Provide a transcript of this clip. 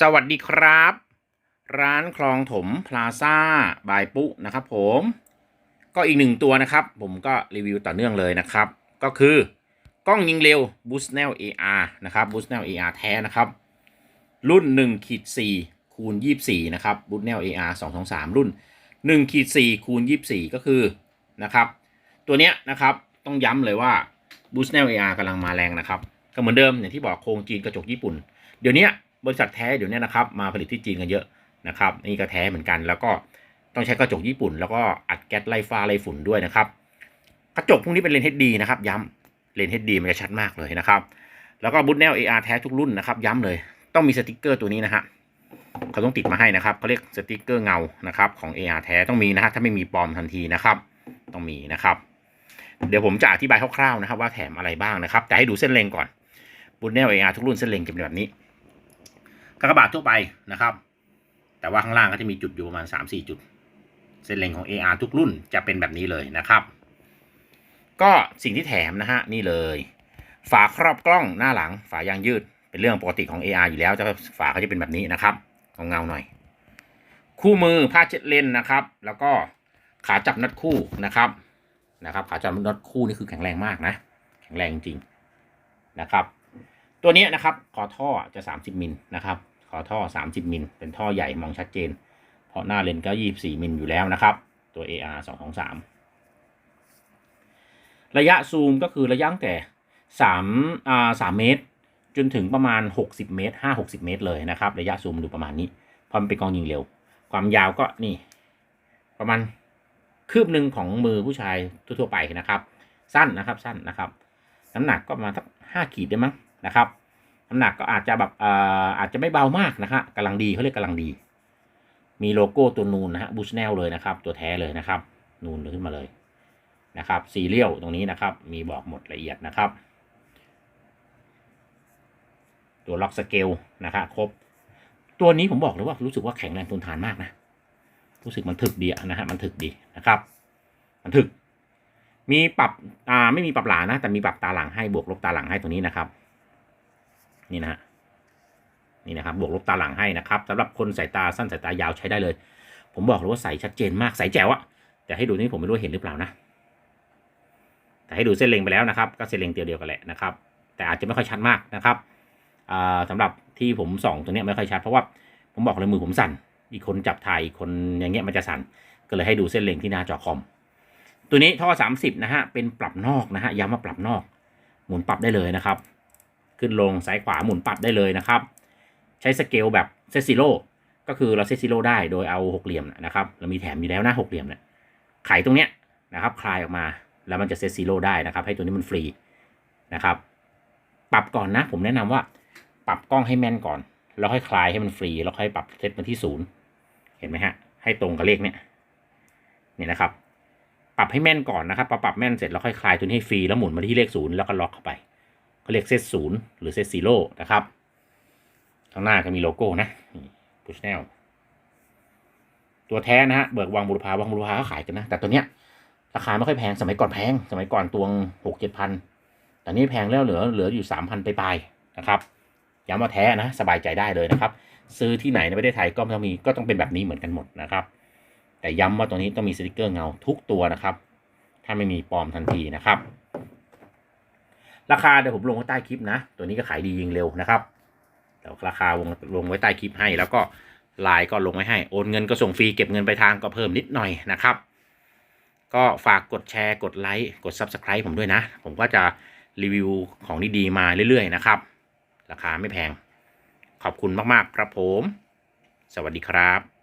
สวัสดีครับ ร้านคลองถมพลาซ่าบายปุ๊นะครับผม ก็อีกหนึ่งตัวนะครับ ผมก็รีวิวต่อเนื่องเลยนะครับ ก็คือกล้องยิงเร็ว b o o s t n e l AR นะครับ b o o s t n e l AR แท้นะครับ รุ่น1ขีด4คูณ24 นะครับ b o o s t n e l AR 223 รุ่น1ขีด4คูณ24 ก็คือนะครับ ตัวเนี้ยนะครับต้องย้ำเลยว่า b o o s t n e l AR กำลังมาแรงนะครับ ก็เหมือนเดิมอย่างที่บอกโครงจีนกระจกญี่ปุ่น เดี๋ยวนี้ บริษัทแท้เดี๋ยวนี้นะครับมาผลิตที่จีนกันเยอะนะครับนี่ก็แท้เหมือนกัน แล้วก็ต้องใช้กระจกญี่ปุ่น แล้วก็อัดแก๊สไล่ฟ้าไล่ฝุ่นด้วยนะครับ กระจกพวกนี้เป็นเลนส์ HD นะครับ ย้ำเลนส์ HD มันจะชัดมากเลยนะครับ แล้วก็บูทแนล AR แท้ทุกรุ่นนะครับ ย้ำเลย ต้องมีสติกเกอร์ตัวนี้นะฮะเขาต้องติดมาให้นะครับเขาเรียกสติกเกอร์เงานะครับของ AR แท้ต้องมีนะฮะถ้าไม่มีปลอมทันทีนะครับ ต้องมีนะครับ เดี๋ยวผมจะอธิบายคร่าวๆนะครับ ว่าแถมอะไรบ้างนะครับ แต่ให้ดูเส้นเลนก่อนบูทแนล AR ทุกรุ่นเส้นเลนจะเป็นแบบนี้ กากบาททั่วไปนะครับ แต่ว่าข้างล่างก็จะมีจุดอยู่ประมาณ 3-4 จุด เส้นเลนของ AR ทุกรุ่นจะเป็นแบบนี้เลยนะครับ ก็สิ่งที่แถมนะฮะนี่เลย ฝาครอบกล้องหน้าหลัง ฝายางยืดเป็นเรื่องปกติของ AR อยู่แล้วจะฝาเขาจะเป็นแบบนี้นะครับของเงาหน่อย คู่มือผ้าเช็ดเลนนะครับ แล้วก็ขาจับนัดคู่นะครับนะครับ ขาจับนัดคู่นี่คือแข็งแรงมากนะ แข็งแรงจริงนะครับ ตัวนี้นะครับคอท่อจะ 30มิลนะครับ คอท่อ 30 มิล เป็นท่อใหญ่มองชัดเจน เพราะหน้าเลนส์ก็ 24 มิลอยู่แล้วนะครับ ตัว AR 223 ระยะซูมก็คือระยะตั้งแต่3อ่า3เมตร จนถึงประมาณ 60 เมตร 5-60 เมตรเลยนะครับ ระยะซูมดูประมาณนี้พรามันเป็นกองยิงเร็ว ความยาวก็นี่ ประมาณคืบหนึ่งของมือผู้ชายทั่วๆไปนะครับ สั้นนะครับสั้นนะครับ น้ำหนักก็ประมาณสัก5ขีดได้มั้งนะครับ น้ำหนักก็อาจจะแบบเอ่ออาจจะไม่เบามากนะฮะกำลังดีเขาเรียกกำลังดี มีโลโก้ตัวนูนนะฮะบูชแนลเลยนะครับ ตัวแท้เลยนะครับ นูนขึ้นมาเลยนะครับซีเรียลตรงนี้นะครับ มีบอกหมดละเอียดนะครับ ตัวล็อกสเกลนะครับครบ ตัวนี้ผมบอกเลยว่ารู้สึกว่าแข็งแรงทนทานมากนะ รู้สึกมันถึกดีนะฮะมันถึกดีนะครับ มันถึก มีปรับอ่าไม่มีปรับหลานะ แต่มีปรับตาหลังให้บวกลบตาหลังให้ตัวนี้นะครับ นี่นะฮะนี่นะครับบวกลบตาหลังให้นะครับสำหรับคนสายตาสั้นสายตายาวใช้ได้เลย ผมบอกเลยว่าใสชัดเจนมากใสแจ๋วอะแต่ให้ดูนี่ผมไม่รู้เห็นหรือเปล่านะ แต่ให้ดูเส้นเล็งไปแล้วนะครับ ก็เส้นเล็งเดียวเดียวกันแหละนะครับ แต่อาจจะไม่ค่อยชัดมากนะครับอ่าสำหรับที่ผมส่องตัวนี้ไม่ค่อยชัดเพราะว่าผมบอกเลยมือผมสั่น อีกคนจับถ่ายอีกคนอย่างเงี้ยมันจะสั่น ก็เลยให้ดูเส้นเล็งที่หน้าจอคอม ตัวนี้ท่อ 30 นะฮะเป็นปรับนอกนะฮะย้ำว่าปรับนอก หมุนปรับได้เลยนะครับ ขึ้นลงซ้ายขวาหมุนปรับได้เลยนะครับ ใช้สเกลแบบเซซิโลก็คือเราเซซิโลได้โดยเอาหกเหลี่ยมนะครับ เรามีแถมอยู่แล้วนะหกเหลี่ยมเนี่ยไขตรงเนี้ยนะครับ คลายออกมาแล้วมันจะเซซิโลได้นะครับ ให้ตัวนี้มันฟรีนะครับ ปรับก่อนนะ ผมแนะนำว่า ปรับกล้องให้แม่นก่อน แล้วค่อยคลายให้มันฟรีแล้วค่อยปรับเซตมันที่ศูนย์เห็นไหมฮะให้ตรงกับเลขเนี้ยนี่นะครับ ปรับให้แม่นก่อนนะครับพอปรับแม่นเสร็จแล้วค่อยคลายตัวนี้ให้ฟรีแล้วหมุนมาที่เลขศูนย์แล้วก็ล็อกเข้าไป เขาเรียกเซตศูนย์หรือเซตซีโร่นะครับข้างหน้าก็มีโลโก้นะพุชแนลตัวแท้นะฮะเบิกวังบุรพาวังบุรพาก็ขายกันนะ แต่ตัวเนี้ยราคาไม่ค่อยแพงสมัยก่อนแพง สมัยก่อนตวงหกเจ็ดพันแต่นี่แพงแล้วเหลือเหลืออยู่สามพันไปลายๆนะครับย้ำว่าแท้นะสบายใจได้เลยนะครับ ซื้อที่ไหนในประเทศไทยก็ต้องมีก็ต้องเป็นแบบนี้เหมือนกันหมดนะครับ แต่ย้ำว่าตัวนี้ต้องมีสติกเกอร์เงาทุกตัวนะครับ ถ้าไม่มีปลอมทันทีนะครับ ราคาเดี๋ยวผมลงไว้ใต้คลิปนะ ตัวนี้ก็ขายดียิงเร็วนะครับเดี๋ยวราคาวงลงไว้ใต้คลิปให้ แล้วก็ไลน์ก็ลงไว้ให้ โอนเงินก็ส่งฟรีเก็บเงินไปลายทางก็เพิ่มนิดหน่อยนะครับ ก็ฝากกดแชร์กดไลค์กด Subscribe ผมด้วยนะ ผมก็จะรีวิวของดีๆมาเรื่อยๆนะครับ ราคาไม่แพง ขอบคุณมากๆครับผม สวัสดีครับ